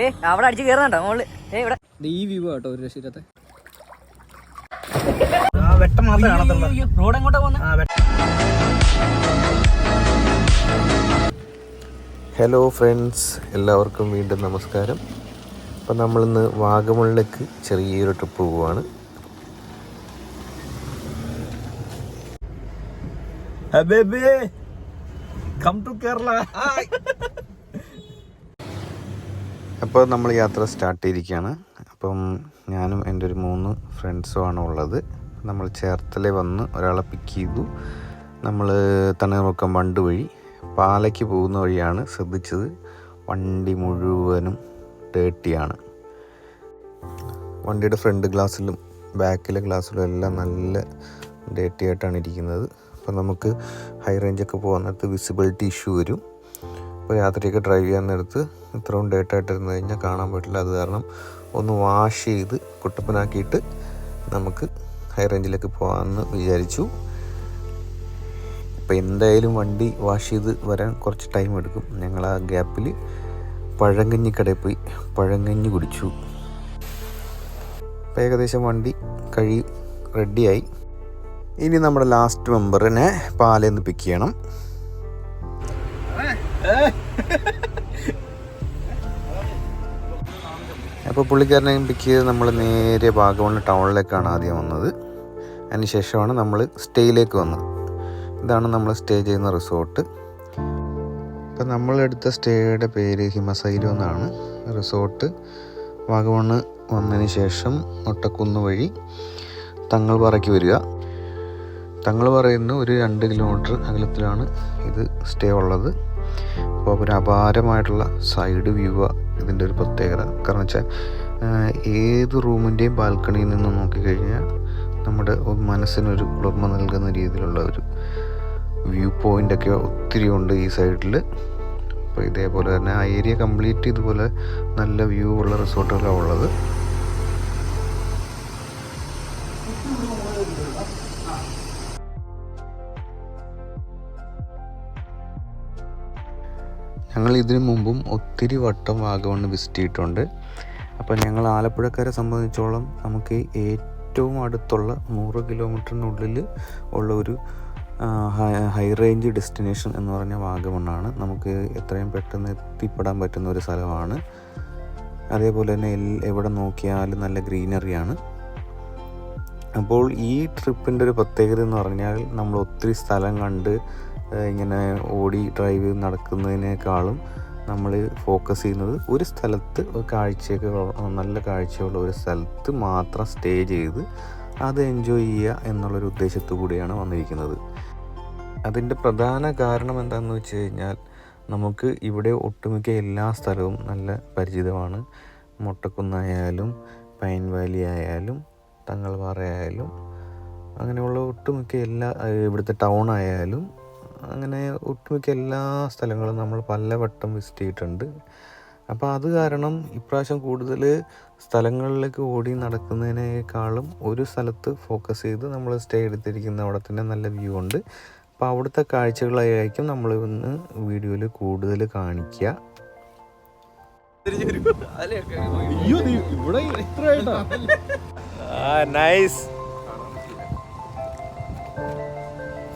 ഏ അവിടെ അടിച്ച് കയറുന്നുണ്ടോ മോൾ ഏ ഇവിടെ. ഈ വ്യൂ ആട്ടോ ഒരു രക്ഷയില്ലാത്ത. വെട്ടം മാത്രമേ കാണത്തുള്ളൂ. റോഡ് എങ്ങോട്ടാ പോകുന്നത് ഹലോ ഫ്രണ്ട്സ് എല്ലാവർക്കും വീണ്ടും നമസ്കാരം. അപ്പം നമ്മളിന്ന് വാഗമണിലേക്ക് ചെറിയൊരു ട്രിപ്പ് പോവാണ്. കം ടു കേരള അപ്പോൾ നമ്മൾ യാത്ര സ്റ്റാർട്ട് ചെയ്തിരിക്കുകയാണ്. അപ്പം ഞാനും എന്റെ ഒരു മൂന്ന് ഫ്രണ്ട്സുമാണ് ഉള്ളത്. നമ്മൾ ചേർത്തല വന്ന് ഒരാളെ പിക്ക് ചെയ്തു. നമ്മൾ തണ്ണീർമുക്കം വണ്ട് വഴി പാലയ്ക്ക് പോകുന്ന വഴിയാണ് ശ്രദ്ധിച്ചത്. വണ്ടി മുഴുവനും ഡേട്ടിയാണ് വണ്ടിയുടെ ഫ്രണ്ട് ഗ്ലാസ്സിലും ബാക്കിലെ ഗ്ലാസ്സിലും എല്ലാം നല്ല ഡേട്ടി ആയിട്ടാണ് ഇരിക്കുന്നത്. അപ്പം നമുക്ക് ഹൈ റേഞ്ചൊക്കെ പോകാൻ നേരത്ത് വിസിബിലിറ്റി ഇഷ്യൂ വരും. അപ്പോൾ രാത്രിയൊക്കെ ഡ്രൈവ് ചെയ്യാൻ നേരത്ത് ഇത്രയും ഇരുന്ന് കഴിഞ്ഞാൽ കാണാൻ പറ്റില്ല. അത് കാരണം ഒന്ന് വാഷ് ചെയ്ത് കുട്ടപ്പനാക്കിയിട്ട് നമുക്ക് ഹൈ റേഞ്ചിലേക്ക് പോകാമെന്ന് വിചാരിച്ചു. അപ്പോൾ എന്തായാലും വണ്ടി വാഷ് ചെയ്ത് വരാൻ കുറച്ച് ടൈം എടുക്കും. ഞങ്ങൾ ആ ഗ്യാപ്പിൽ പഴങ്കഞ്ഞി കടയിൽ പോയി പഴങ്കഞ്ഞി കുടിച്ചു. അപ്പോൾ ഏകദേശം വണ്ടി കഴി റെഡിയായി ഇനി നമ്മുടെ ലാസ്റ്റ് മെമ്പറിനെ പാലേന്ന് പിക്ക് ചെയ്യണം. അപ്പോൾ പുള്ളിക്കാരനെ പിക്ക് ചെയ്ത് നമ്മൾ നേരെ ഭാഗമാണ് ടൗണിലേക്കാണ് ആദ്യം വന്നത്. അതിന് ശേഷമാണ് നമ്മൾ സ്റ്റേയിലേക്ക് വന്നത്. ഇതാണ് നമ്മൾ സ്റ്റേ ചെയ്യുന്ന റിസോർട്ട്. ഇപ്പം നമ്മളെടുത്ത സ്റ്റേയുടെ പേര് ഹിമസൈലോ എന്നാണ്. റിസോർട്ട് വാഗമണ് വന്നതിന് ശേഷം ഒട്ടക്കുന്ന് വഴി തങ്ങൾപാറയ്ക്ക് വരിക. തങ്ങൾ പറയുന്ന ഒരു രണ്ട് കിലോമീറ്റർ അകലത്തിലാണ് ഇത് സ്റ്റേ ഉള്ളത്. അപ്പോൾ ഒരു അപാരമായിട്ടുള്ള സൈഡ് വ്യൂ ഇതിന്റെ ഒരു പ്രത്യേകത. കാരണം വെച്ചാൽ ഏത് റൂമിന്റെയും ബാൽക്കണിയിൽ നിന്ന് നോക്കിക്കഴിഞ്ഞാൽ നമ്മുടെ മനസ്സിനൊരു കുളിർമ നൽകുന്ന രീതിയിലുള്ള ഒരു വ്യൂ പോയിന്റൊക്കെ ഒത്തിരി ഉണ്ട് ഈ സൈഡിൽ. അപ്പോൾ ഇതേപോലെ തന്നെ ആ ഏരിയ കംപ്ലീറ്റ് ഇതുപോലെ നല്ല വ്യൂ ഉള്ള റിസോർട്ടുകളാണ് ഉള്ളത്. ഞങ്ങൾ ഇതിനു മുമ്പും ഒത്തിരി വട്ടം വാഗമണ് വിസിറ്റ് ചെയ്തിട്ടുണ്ട് അപ്പോൾ ഞങ്ങൾ ആലപ്പുഴക്കാരെ സംബന്ധിച്ചോളം നമുക്ക് ഏറ്റവും അടുത്തുള്ള നൂറ് കിലോമീറ്ററിനുള്ളിൽ ഉള്ള ഒരു ഹൈ റേഞ്ച് ഡെസ്റ്റിനേഷൻ എന്ന് പറഞ്ഞ വാഗമണ്ണാണ്. നമുക്ക് എത്രയും പെട്ടെന്ന് എത്തിപ്പെടാൻ പറ്റുന്ന ഒരു സ്ഥലമാണ്. അതേപോലെ തന്നെ എവിടെ നോക്കിയാലും നല്ല ഗ്രീനറിയാണ്. അപ്പോൾ ഈ ട്രിപ്പിന്റെ ഒരു പ്രത്യേകത എന്ന് പറഞ്ഞാൽ നമ്മൾ ഒത്തിരി സ്ഥലം കണ്ട് ഇങ്ങനെ ഓടി ഡ്രൈവ് നടക്കുന്നതിനേക്കാളും നമ്മൾ ഫോക്കസ് ചെയ്യുന്നത് ഒരു സ്ഥലത്ത് കാഴ്ചയൊക്കെ നല്ല കാഴ്ചയുള്ള ഒരു സ്ഥലത്ത് മാത്രം സ്റ്റേ ചെയ്ത് അത് എൻജോയ് ചെയ്യുക എന്നുള്ളൊരു ഉദ്ദേശത്തു കൂടിയാണ് വന്നിരിക്കുന്നത്. അതിന്റെ പ്രധാന കാരണം എന്താണെന്ന് വെച്ച് കഴിഞ്ഞാൽ നമുക്ക് ഇവിടെ ഒട്ടുമിക്ക എല്ലാ സ്ഥലവും നല്ല പരിചിതമാണ്. മുട്ടക്കുന്നായാലും പൈൻ വാലി ആയാലും തങ്ങൾപാറ ആയാലും അങ്ങനെയുള്ള ഒട്ടുമിക്ക എല്ലാ ഇവിടുത്തെ ടൗൺ ആയാലും അങ്ങനെ ഒട്ടുമിക്ക എല്ലാ സ്ഥലങ്ങളും നമ്മൾ പലവട്ടം വിസിറ്റ് ചെയ്തിട്ടുണ്ട്. അപ്പോൾ അത് കാരണം ഇപ്രാവശ്യം കൂടുതൽ സ്ഥലങ്ങളിലേക്ക് ഓടി നടക്കുന്നതിനേക്കാളും ഒരു സ്ഥലത്ത് ഫോക്കസ് ചെയ്ത് നമ്മൾ സ്റ്റേ എടുത്തിരിക്കുന്ന അവിടെ തന്നെ നല്ല വ്യൂ ഉണ്ട്. അപ്പോൾ അവിടുത്തെ കാഴ്ചകളായിരിക്കും നമ്മൾ ഇന്ന് വീഡിയോയിൽ കൂടുതൽ കാണിക്കുക നൈസ്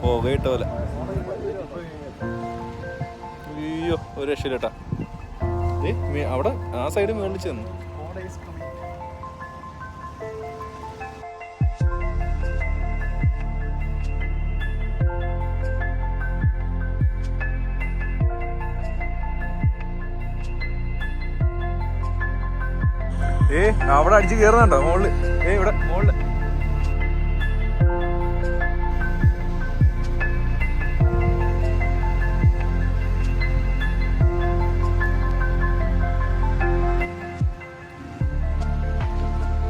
പോകട്ടോ അയ്യോ ഒരു രക്ഷയില്ലട്ടാ. ഏ അവിടെ ആ സൈഡ് മേളിൽ ചെന്നു. ഏ അവിടെ അടിച്ച് കേറുന്നുണ്ടോ? മോളിൽ ഏ ഇവിടെ മോളിൽ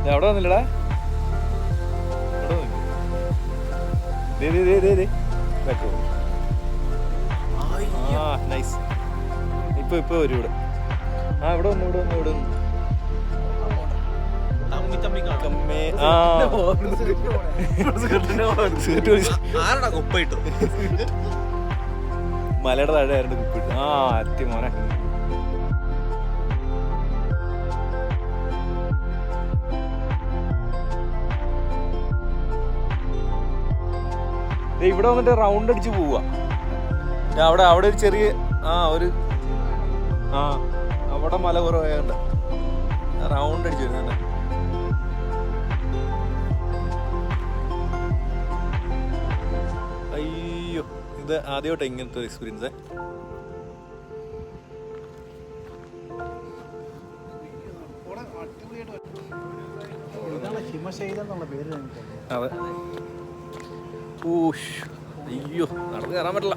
ദേ അവിടെ വന്നില്ലടാ. ആ നൈസ് ഇപ്പൊ ഇപ്പൊ വരും ഇവിടെ. ആ ഇവിടെ വന്നു ഇവിടെ വന്നു ഇവിടെ വന്നു. മലയുടെ താഴെ ആയിരുന്നു കുപ്പിട്ട് ആ അത്യമോനെ മോനെ. ഇവിടെ വന്നിട്ട് റൗണ്ട് അടിച്ച് പോവുക അവിടെ അവിടെ ഒരു ചെറിയ ആ ഒരു ആ അവിടെ മല കുറവായുണ്ട്. റൗണ്ട് അടിച്ച് വരുന്നുണ്ട് അയ്യോ ഇത് ആദ്യമായിട്ട് ഇങ്ങനത്തെ ഒരു എക്സ്പീരിയൻസ് അതെ. ഊഷ്. അയ്യോ നടന്ന് കയറാൻ പറ്റില്ല.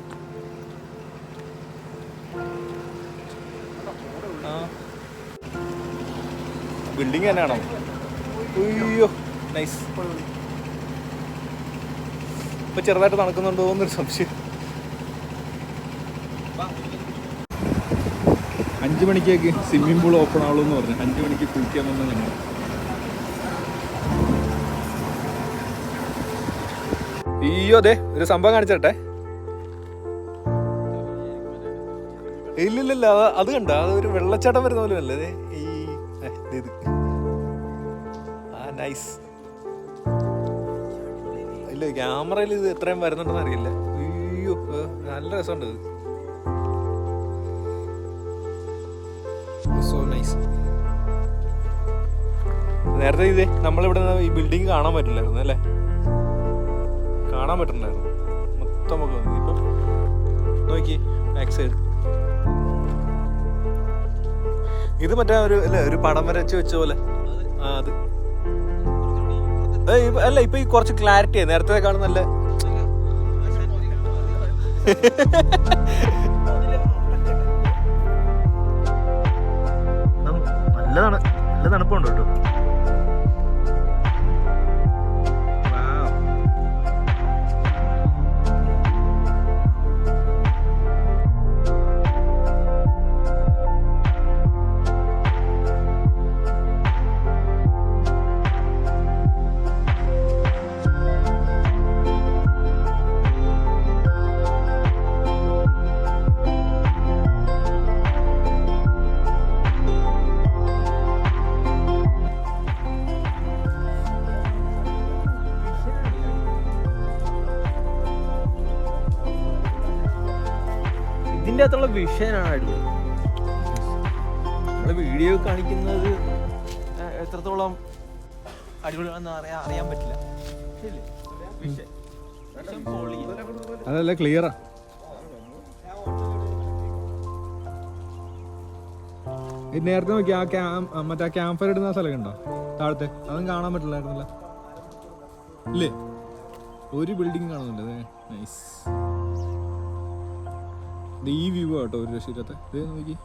ബിൽഡിങ് തന്നെയാണോ? അയ്യോ നൈസ് ഇപ്പൊ ചെറുതായിട്ട് നടക്കുന്നുണ്ടോ എന്നൊരു സംശയം. അഞ്ചു മണിക്കേക്ക് സ്വിമ്മിംഗ് പൂൾ ഓപ്പൺ ആവുള്ളൂ എന്ന് പറഞ്ഞു. അഞ്ചു മണിക്ക് കുളിക്കാൻ വന്ന ഞങ്ങൾ അയ്യോ അതെ ഒരു സംഭവം കാണിച്ചട്ടെ. ഇല്ലില്ല അത് കണ്ട അത് ഒരു വെള്ളച്ചാട്ടം വരുന്ന പോലെ അല്ലേ ഈ ഇത്. ആ നൈസ് ഇല്ല ക്യാമറയിൽ ഇത് എത്രയും വരുന്നുണ്ടെന്ന് അറിയില്ല. അയ്യോ നല്ല രസമുണ്ട് ഇത്. സോ നൈസ് നേരത്തെ ഇതേ നമ്മളിവിടെ ഈ ബിൽഡിംഗ് കാണാൻ പറ്റില്ലായിരുന്നു അല്ലേ? കാണാൻ പറ്റുന്നുണ്ടായിരുന്നു മൊത്തം നമുക്ക് ഇപ്പം നോക്കി ബാക്ക് സൈഡ് ഇത് മറ്റേ ഒരു അല്ലേ ഒരു പടം വരച്ച് വെച്ച പോലെ. ആ അത്. അല്ല ഇപ്പൊ ഈ കുറച്ച് ക്ലാരിറ്റി നേരത്തെ കാണും നല്ല നല്ലതാണ്. നല്ല തണുപ്പുണ്ട് കേട്ടോ. ഇതിന്റെ അകത്തുള്ള വിഷയനാണ് അടിപൊളി നമ്മൾ വീഡിയോ കാണിക്കുന്നത് എത്രത്തോളം അടിപൊളിയാണെന്ന് അറിയാൻ അറിയാൻ പറ്റില്ല? വിഷയം. അതല്ല ക്ലിയറാ നേരത്തെ നോക്കി ആ ക്യാം മറ്റേ ക്യാമ്പ് ഫയർ ഇടുന്ന സ്ഥലം ഉണ്ടോ താഴത്തെ. അതും കാണാൻ പറ്റില്ലായിരുന്നല്ലേ. ഇല്ലേ? ഒരു ബിൽഡിംഗ് കാണുന്നുണ്ട്. നൈസ് ഈ വ്യൂ ആട്ടോ ഒരു രക്ഷയില്ലാത്ത. ഇത് നോക്കി.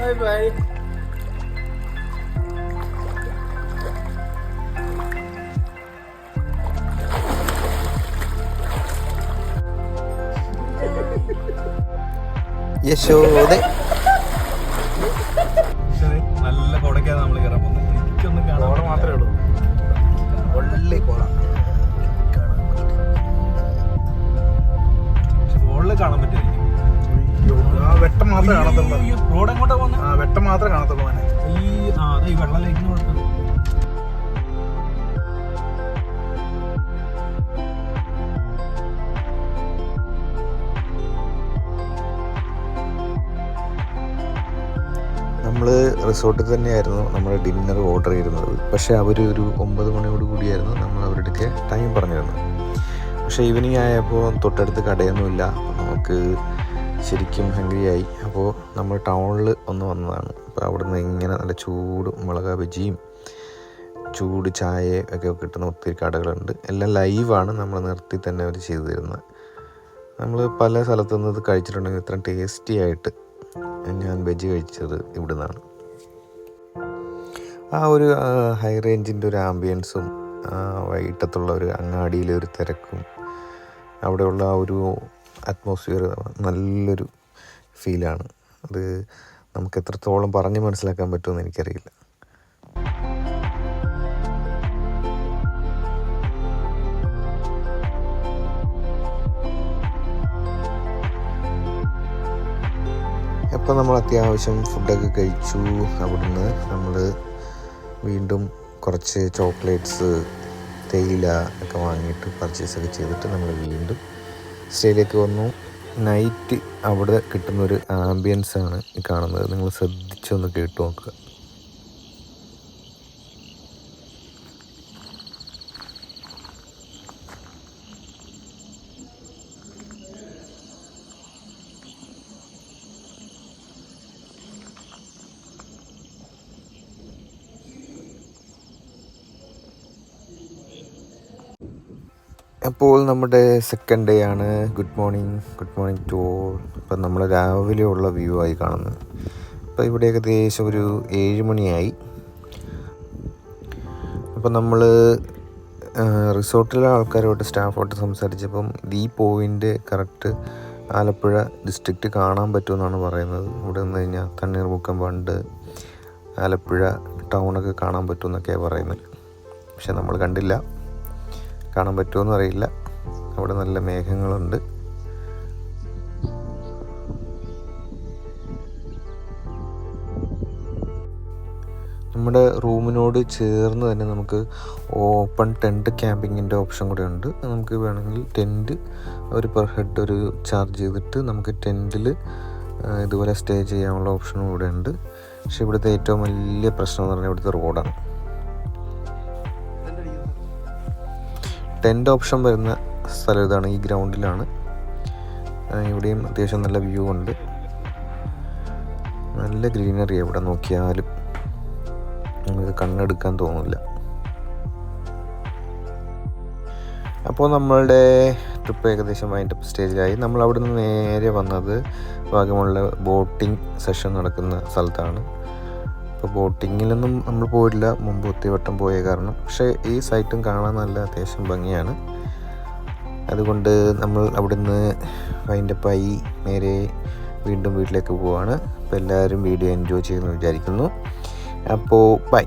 ബൈ ബൈ യശോദ നല്ല മാത്രമേ കാണത്തുള്ളൂ. റോഡ് എങ്ങോട്ടാ പോകുന്നത് ആ വെട്ടം മാത്രമേ കാണത്തുള്ളൂ മോനെ. ഈ ആ അതെ ഈ വെള്ളം ലൈറ്റിന് കുഴപ്പമില്ല നമ്മൾ റിസോർട്ടിൽ തന്നെയായിരുന്നു നമ്മൾ ഡിന്നർ ഓർഡർ ചെയ്തിരുന്നത്. പക്ഷേ അവർ ഒരു ഒമ്പത് മണിയോട് കൂടിയായിരുന്നു നമ്മൾ അവരുടെ ടൈം പറഞ്ഞിരുന്നത്. പക്ഷേ ഈവനിങ് ആയപ്പോൾ തൊട്ടടുത്ത് കടയൊന്നുമില്ല. നമുക്ക് ശരിക്കും ഹംഗ്രിയായി അപ്പോൾ നമ്മൾ ടൗണിൽ ഒന്ന് വന്നതാണ്. അപ്പോൾ അവിടെ നിന്ന് ഇങ്ങനെ നല്ല ചൂട് മുളക് ബജിയും ചൂട് ചായ ഒക്കെ കിട്ടുന്ന ഒത്തിരി കടകളുണ്ട്. എല്ലാം ലൈവാണ് നമ്മൾ നിർത്തി തന്നെ അവർ ചെയ്തു തരുന്നത്. നമ്മൾ പല സ്ഥലത്തു നിന്ന് ഇത് കഴിച്ചിട്ടുണ്ടെങ്കിൽ ഇത്ര ടേസ്റ്റി ആയിട്ട് ഞാൻ വെജ് കഴിച്ചത് ഇവിടെ നിന്നാണ് ആ ഒരു ഹൈ റേഞ്ചിന്റെ ഒരു ആംബിയൻസും വൈകിട്ടത്തുള്ള ഒരു അങ്ങാടിയിലെ ഒരു തിരക്കും അവിടെയുള്ള ആ ഒരു അറ്റ്മോസ്ഫിയർ നല്ലൊരു ഫീലാണ് അത് നമുക്ക് എത്രത്തോളം പറഞ്ഞ് മനസ്സിലാക്കാൻ പറ്റുമെന്ന് എനിക്കറിയില്ല. അപ്പോൾ നമ്മൾ അത്യാവശ്യം ഫുഡൊക്കെ കഴിച്ചു. അവിടുന്ന് നമ്മൾ വീണ്ടും കുറച്ച് ചോക്ലേറ്റ്സ് തേയില ഒക്കെ വാങ്ങിയിട്ട് പർച്ചേസ് ഒക്കെ ചെയ്തിട്ട് നമ്മൾ വീണ്ടും സ്റ്റേയിലേക്ക് വന്നു. നൈറ്റ് അവിടെ കിട്ടുന്ന ഒരു ആംബിയൻസ് ആണ് കാണുന്നത്. നിങ്ങൾ ശ്രദ്ധിച്ചൊന്ന് കേട്ടു നോക്കുക. അപ്പോൾ നമ്മുടെ സെക്കൻഡ് ഡേ ആണ്. Good morning good morning to all ഇപ്പം നമ്മൾ രാവിലെ ഉള്ള വ്യൂ ആയി കാണുന്നത്. അപ്പോൾ ഇവിടെ ഏകദേശം ഒരു ഏഴ് മണിയായി. അപ്പം നമ്മൾ റിസോർട്ടിലെ ആൾക്കാരോട്ട് സ്റ്റാഫോട്ട് സംസാരിച്ചപ്പം ഈ പോയിന്റ് കറക്റ്റ് ആലപ്പുഴ ഡിസ്ട്രിക്റ്റ് കാണാൻ പറ്റുമെന്നാണ് പറയുന്നത്. ഇവിടെ നിന്ന് കഴിഞ്ഞാൽ തണ്ണീർമുക്കം പണ്ട് ആലപ്പുഴ ടൗണൊക്കെ കാണാൻ പറ്റുമെന്നൊക്കെയാണ് പറയുന്നത്. പക്ഷെ നമ്മൾ കണ്ടില്ല. കാണാൻ പറ്റുമെന്ന് അറിയില്ല. അവിടെ നല്ല മേഘങ്ങളുണ്ട്. നമ്മുടെ റൂമിനോട് ചേർന്ന് തന്നെ നമുക്ക് ഓപ്പൺ ടെന്റ് ക്യാമ്പിങ്ങിന്റെ ഓപ്ഷൻ കൂടെ ഉണ്ട്. നമുക്ക് വേണമെങ്കിൽ ടെന്റ് ഒരു പെർ ഹെഡ് ഒരു ചാർജ് ചെയ്തിട്ട് നമുക്ക് ടെന്റിൽ ഇതുപോലെ സ്റ്റേ ചെയ്യാനുള്ള ഓപ്ഷനും കൂടെ ഉണ്ട്. പക്ഷേ ഇവിടുത്തെ ഏറ്റവും വലിയ പ്രശ്നം എന്ന് പറഞ്ഞാൽ ഇവിടുത്തെ റോഡാണ്. ടെന്റ് ഓപ്ഷൻ വരുന്ന സ്ഥലം ഇതാണ് ഈ ഗ്രൗണ്ടിലാണ്. ഇവിടെയും അത്യാവശ്യം നല്ല വ്യൂ ഉണ്ട്. നല്ല ഗ്രീനറി എവിടെ നോക്കിയാലും. നമുക്ക് കണ്ണെടുക്കാൻ തോന്നില്ല അപ്പോൾ നമ്മളുടെ ട്രിപ്പ് ഏകദേശം അതിന്റെ സ്റ്റേജിലായി നമ്മൾ അവിടുന്ന് നേരെ വന്നത് വാഗമുള്ള ബോട്ടിംഗ് സെഷൻ നടക്കുന്ന സ്ഥലത്താണ്. ഇപ്പോൾ ബോട്ടിങ്ങിലൊന്നും നമ്മൾ പോയില്ല മുമ്പ് ഒത്തിവട്ടം പോയ കാരണം. പക്ഷേ ഈ സൈറ്റും കാണാൻ നല്ല അത്യാവശ്യം ഭംഗിയാണ്. അതുകൊണ്ട് നമ്മൾ അവിടുന്ന് വൈൻഡപ്പായി നേരെ വീണ്ടും വീട്ടിലേക്ക് പോവാണ്. അപ്പോൾ എല്ലാവരും വീഡിയോ എൻജോയ് ചെയ്യുമെന്ന് വിചാരിക്കുന്നു. അപ്പോൾ ബൈ